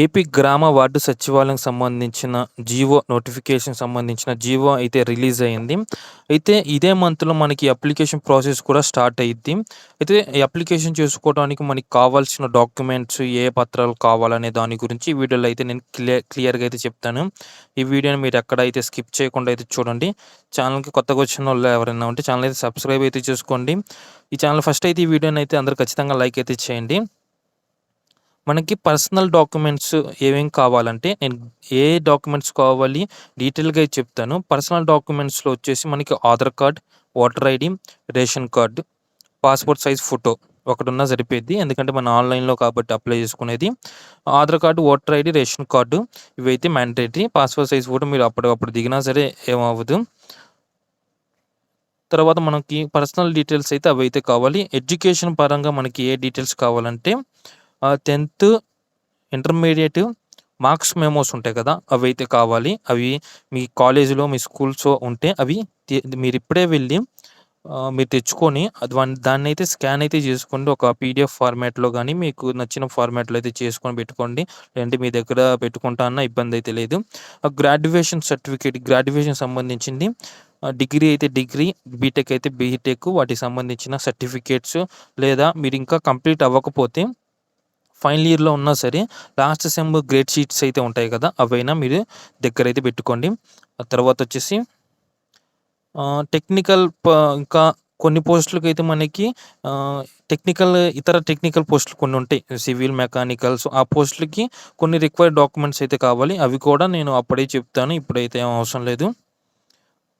AP గ్రామ ward సచివాలయం సంబంధించిన జీవో నోటిఫికేషన్ సంబంధించిన జీవో అయితే రిలీజ్ అయింది. అయితే ఇదే మంత్లో మనకి అప్లికేషన్ ప్రాసెస్ కూడా స్టార్ట్ అయ్యింది అయితే అప్లికేషన్ చేసుకోవడానికి మనకి కావాల్సిన డాక్యుమెంట్స్ ఏ పత్రాలు కావాలనే దాని గురించి ఈ వీడియోలో అయితే నేను క్లియర్ క్లియర్గా అయితే చెప్తాను. ఈ వీడియోని మీరు ఎక్కడైతే స్కిప్ చేయకుండా అయితే చూడండి. ఛానల్కి కొత్తగా వచ్చిన వాళ్ళు ఎవరైనా ఉంటే ఛానల్ అయితే సబ్స్క్రైబ్ అయితే చేసుకోండి. ఈ ఛానల్ ఫస్ట్ అయితే ఈ వీడియోని అయితే అందరు ఖచ్చితంగా లైక్ అయితే చేయండి. మనకి పర్సనల్ డాక్యుమెంట్స్ ఏమేం కావాలంటే నేను ఏ డాక్యుమెంట్స్ కావాలి డీటెయిల్గా చెప్తాను. పర్సనల్ డాక్యుమెంట్స్లో వచ్చేసి మనకి Aadhaar card voter ID ration card passport size photo ఒకటి ఉన్నా సరిపోద్ది ఎందుకంటే మన ఆన్లైన్లో కాబట్టి అప్లై చేసుకునేది. Aadhaar card voter ID ration card ఇవైతే మ్యాండేటరీ. పాస్పోర్ట్ సైజ్ ఫోటో మీరు అప్పటికప్పుడు దిగినా సరే ఏమవ్వదు. తర్వాత మనకి పర్సనల్ డీటెయిల్స్ అయితే అవి అయితే కావాలి. ఎడ్యుకేషన్ పరంగా మనకి ఏ డీటెయిల్స్ కావాలంటే టెన్త్ ఇంటర్మీడియట్ మార్క్స్ మెమోస్ ఉంటాయి కదా అవి అయితే కావాలి. అవి మీ కాలేజీలో మీ స్కూల్స్లో ఉంటే అవి మీరు ఇప్పుడే వెళ్ళి మీరు తెచ్చుకొని దాన్ని అయితే స్కాన్ అయితే చేసుకోండి. ఒక పీడిఎఫ్ ఫార్మాట్లో కానీ మీకు నచ్చిన ఫార్మాట్లో అయితే చేసుకొని పెట్టుకోండి. లేదంటే మీ దగ్గర పెట్టుకుంటా అన్న ఇబ్బంది అయితే లేదు. గ్రాడ్యుయేషన్ సర్టిఫికేట్ గ్రాడ్యుయేషన్ సంబంధించింది డిగ్రీ అయితే డిగ్రీ బీటెక్ అయితే బీటెక్ వాటికి సంబంధించిన సర్టిఫికేట్స్ లేదా మీరు ఇంకా కంప్లీట్ అవ్వకపోతే ఫైనల్ ఇయర్లో ఉన్నా సరే లాస్ట్ సెమ్ గ్రేడ్ షీట్స్ అయితే ఉంటాయి కదా అవైనా మీరు దగ్గర అయితే పెట్టుకోండి. ఆ తర్వాత వచ్చేసి టెక్నికల్ ఇంకా కొన్ని పోస్టులకి అయితే మనకి టెక్నికల్ ఇతర టెక్నికల్ పోస్టులు కొన్ని ఉంటాయి. సివిల్ మెకానికల్స్ ఆ పోస్టులకి కొన్ని రిక్వైర్డ్ డాక్యుమెంట్స్ అయితే కావాలి. అవి కూడా నేను అప్పుడే చెప్తాను ఇప్పుడైతే అవసరం లేదు.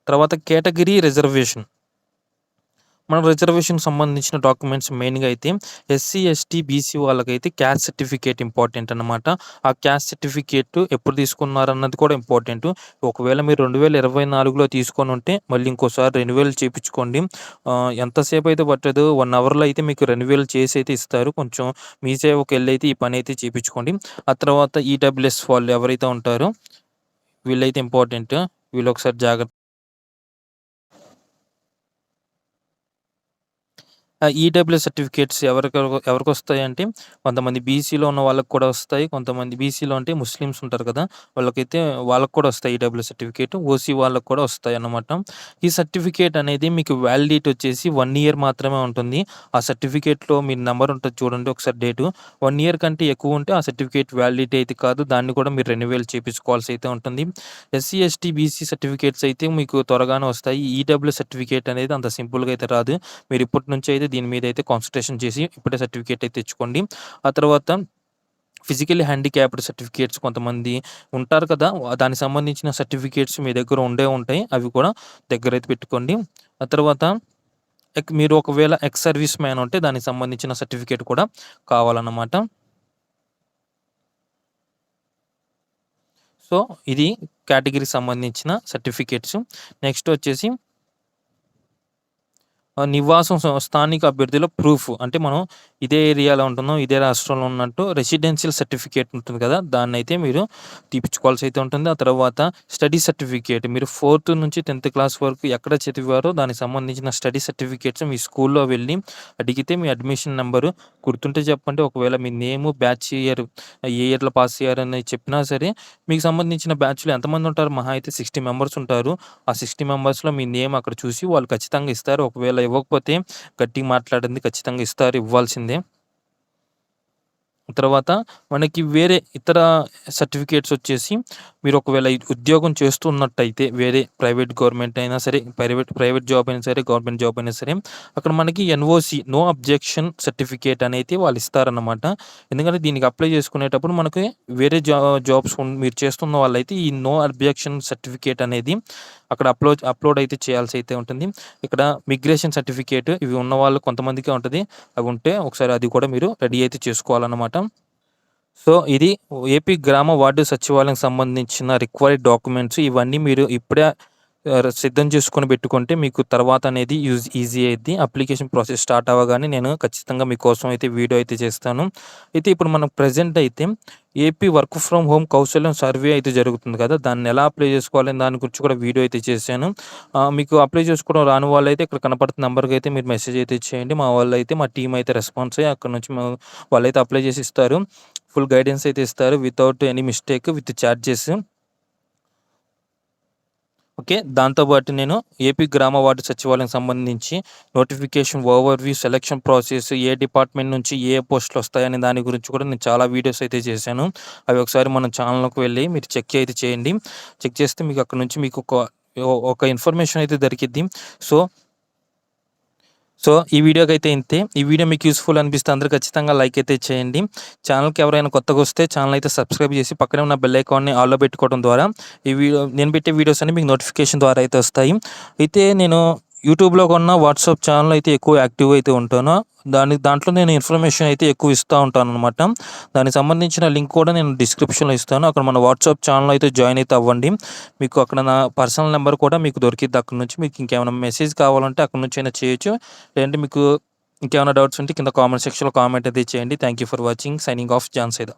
తర్వాత కేటగిరీ రిజర్వేషన్. మన రిజర్వేషన్ సంబంధించిన డాక్యుమెంట్స్ మెయిన్గా అయితే ఎస్సీ ఎస్టీ బీసీ వాళ్ళకైతే క్యాస్ట్ సర్టిఫికేట్ ఇంపార్టెంట్ అనమాట ఆ క్యాస్ట్ సర్టిఫికేట్ ఎప్పుడు తీసుకున్నారన్నది కూడా ఇంపార్టెంట్ ఒకవేళ మీరు రెండు వేల ఇరవై నాలుగులో తీసుకొని ఉంటే మళ్ళీ ఇంకోసారి రెన్యువల్ చేయించుకోండి. ఎంతసేపు అయితే పట్టదు? వన్ అవర్లో అయితే మీకు రెన్యువల్ చేసి అయితే ఇస్తారు. కొంచెం మీ సేవకి వెళ్ళి అయితే ఈ పని అయితే చేయించుకోండి. ఆ తర్వాత ఈడబ్ల్యూఎస్ వాళ్ళు ఎవరైతే ఉంటారో వీళ్ళైతే ఇంపార్టెంట్ వీళ్ళు ఒకసారి జాగ్రత్త ఈడబ్ల్యూ సర్టిఫికేట్స్ ఎవరికి ఎవరికి వస్తాయి అంటే కొంతమంది బీసీలో ఉన్న వాళ్ళకి కూడా వస్తాయి కొంతమంది బీసీలో అంటే ముస్లిమ్స్ ఉంటారు కదా వాళ్ళకైతే వాళ్ళకి కూడా వస్తాయి ఈడబ్ల్యూ సర్టిఫికేట్ ఓసీ వాళ్ళకి కూడా వస్తాయి అన్నమాట. ఈ సర్టిఫికేట్ అనేది మీకు వ్యాలిడిటీ వచ్చేసి వన్ ఇయర్ మాత్రమే ఉంటుంది. ఆ సర్టిఫికేట్లో మీ నెంబర్ ఉంటుంది చూడండి ఒకసారి డేటు వన్ ఇయర్ కంటే ఎక్కువ ఉంటే ఆ సర్టిఫికేట్ వ్యాలిడిటీ అయితే కాదు దాన్ని కూడా మీరు రెన్యువల్ చేయించుకోవాల్సి అయితే ఉంటుంది. ఎస్సీ ఎస్టీ బీసీ సర్టిఫికేట్స్ అయితే మీకు త్వరగానే వస్తాయి. ఈడబ్ల్యూ సర్టిఫికేట్ అనేది అంత సింపుల్గా అయితే రాదు. మీరు ఇప్పటి నుంచి అయితే దీని మీద అయితే కాన్సన్ట్రేషన్ చేసి ఇప్పుడే సర్టిఫికేట్ అయితే తెచ్చుకోండి. ఆ తర్వాత ఫిజికల్లీ హ్యాండిక్యాప్డ్ సర్టిఫికేట్స్ కొంతమంది ఉంటారు కదా దానికి సంబంధించిన సర్టిఫికేట్స్ మీ దగ్గర ఉండే ఉంటాయి అవి కూడా దగ్గర అయితే పెట్టుకోండి. ఆ తర్వాత మీరు ఒకవేళ ఎక్స్ సర్వీస్ మ్యాన్ ఉంటే దానికి సంబంధించిన సర్టిఫికేట్ కూడా కావాలన్నమాట. సో ఇది కేటగిరీకి సంబంధించిన సర్టిఫికేట్స్ నెక్స్ట్ వచ్చేసి నివాసం స్థానిక అభ్యర్థిలో ప్రూఫ్ అంటే మనం ఇదే ఏరియాలో ఉంటున్నాం ఇదే రాష్ట్రంలో ఉన్నట్టు రెసిడెన్షియల్ సర్టిఫికేట్ ఉంటుంది కదా దాన్ని అయితే మీరు తీపించుకోవాల్సి అయితే ఉంటుంది. ఆ తర్వాత స్టడీ సర్టిఫికేట్ మీరు ఫోర్త్ నుంచి టెన్త్ క్లాస్ వరకు ఎక్కడ చదివారో దానికి సంబంధించిన స్టడీ సర్టిఫికేట్స్ మీ స్కూల్లో వెళ్ళి అడిగితే మీ అడ్మిషన్ నెంబరు గుర్తుంటే చెప్పండి. ఒకవేళ మీ నేము బ్యాచ్ ఇయర్ ఏ ఇయర్లో పాస్ అయ్యారని చెప్పినా సరే మీకు సంబంధించిన బ్యాచ్లో ఎంతమంది ఉంటారు? మహా అయితే సిక్స్టీ మెంబర్స్ ఉంటారు. ఆ సిక్స్టీ మెంబర్స్లో మీ నేమ్ అక్కడ చూసి వాళ్ళు ఖచ్చితంగా ఇస్తారు. ఒకవేళ ఇవ్వకపోతే గట్టిగా మాట్లాడింది ఖచ్చితంగా ఇస్తారు ఇవ్వాల్సిందే. తర్వాత మనకి వేరే ఇతర సర్టిఫికేట్స్ వచ్చేసి మీరు ఒకవేళ ఉద్యోగం చేస్తున్నట్టయితే వేరే ప్రైవేట్ గవర్నమెంట్ అయినా సరే ప్రైవేట్ ప్రైవేట్ జాబ్ అయినా సరే గవర్నమెంట్ జాబ్ అయినా సరే అక్కడ మనకి ఎన్ఓసి నో అబ్జెక్షన్ సర్టిఫికేట్ అనేది వాళ్ళు ఇస్తారన్నమాట. ఎందుకంటే దీనికి అప్లై చేసుకునేటప్పుడు మనకి వేరే జా జాబ్స్ మీరు చేస్తున్న వాళ్ళైతే ఈ నో అబ్జెక్షన్ సర్టిఫికేట్ అనేది అక్కడ అప్లోడ్ అప్లోడ్ అయితే చేయాల్సి అయితే ఉంటుంది. ఇక్కడ మిగ్రేషన్ సర్టిఫికేట్ ఇవి ఉన్న వాళ్ళు కొంతమందికి ఉంటుంది. అవి ఉంటే ఒకసారి అది కూడా మీరు రెడీ అయితే చేసుకోవాలన్నమాట. సో ఇది ఏపీ గ్రామ వార్డు సచివాలయం సంబంధించిన రిక్వైర్డ్ డాక్యుమెంట్స్. ఇవన్నీ మీరు ఇప్పుడే సిద్ధం చేసుకొని పెట్టుకుంటే మీకు తర్వాత అనేది యూజ్ ఈజీ అయింది అప్లికేషన్ ప్రాసెస్ స్టార్ట్ అవ్వగానే నేను ఖచ్చితంగా మీకోసం అయితే వీడియో అయితే చేస్తాను. అయితే ఇప్పుడు మనం ప్రజెంట్ అయితే AP work from home Kaushalam survey అయితే జరుగుతుంది కదా! దాన్ని ఎలా అప్లై చేసుకోవాలని దాని గురించి కూడా వీడియో అయితే చేశాను. మీకు అప్లై చేసుకోవడం రాని వాళ్ళైతే ఇక్కడ కనపడుతున్న నెంబర్కి అయితే మీరు మెసేజ్ అయితే చేయండి. మా వాళ్ళైతే మా టీం అయితే రెస్పాన్స్ అయ్యి అక్కడ నుంచి మా వాళ్ళైతే అప్లై చేసి ఇస్తారు. ఫుల్ గైడెన్స్ అయితే ఇస్తారు. Without any mistake with charges. Okay. దాంతోపాటు నేను ఏపీ గ్రామ వార్డు సచివాలయం సంబంధించి నోటిఫికేషన్ ఓవర్‌వ్యూ, సెలక్షన్ ప్రాసెస్ ఏ డిపార్ట్‌మెంట్ నుంచి ఏ పోస్టులు వస్తాయని దాని గురించి కూడా నేను చాలా వీడియోస్ అయితే చేశాను. అవి ఒకసారి మన ఛానల్‌లోకి వెళ్ళి మీరు చెక్ అయితే చేయండి. చెక్ చేస్తే మీకు అక్కడి నుంచి మీకు ఒక ఒక ఇన్ఫర్మేషన్ అయితే దొరికిద్ది. సో సో, ఈ వీడియోకి అయితే ఇంతే. ఈ వీడియో మీకు యూస్ఫుల్ అనిపిస్తే అందరూ ఖచ్చితంగా లైక్ అయితే చేయండి. ఛానల్‌కి ఎవరైనా కొత్తగా వస్తే ఛానల్ అయితే సబ్స్క్రైబ్ చేసి పక్కనే ఉన్న బెల్ ఐకాన్‌ని ఆల్‌లో పెట్టుకోవడం ద్వారా ఈ వీడియో నేను పెట్టే వీడియోస్ అన్ని మీకు నోటిఫికేషన్ ద్వారా అయితే వస్తాయి. అయితే నేను యూట్యూబ్‌లో కొన్న వాట్సాప్ ఛానల్ అయితే ఎక్కువ యాక్టివ్ అయితే ఉంటాను. దాని దాంట్లో నేను ఇన్ఫర్మేషన్ అయితే ఎక్కువ ఇస్తా ఉంటాననమాట. దానికి సంబంధించిన లింక్ కూడా నేను డిస్క్రిప్షన్‌లో ఇస్తాను. అక్కడ మన వాట్సాప్ ఛానల్ అయితే జాయిన్ అయితే అవ్వండి. మీకు అక్కడ నా పర్సనల్ నెంబర్ కూడా మీకు దొరికిద్ది అక్కడ నుంచి. మీకు ఇంకేమైనా మెసేజ్ కావాలంటే అక్కడి నుంచి అయినా చేయొచ్చు. లేదంటే మీకు ఇంకేమైనా డౌట్స్ ఉంటే కింద కామెంట్ సెక్షన్‌లో కామెంట్ అయితే చేయండి. Thank you for watching. Signing off John Saida.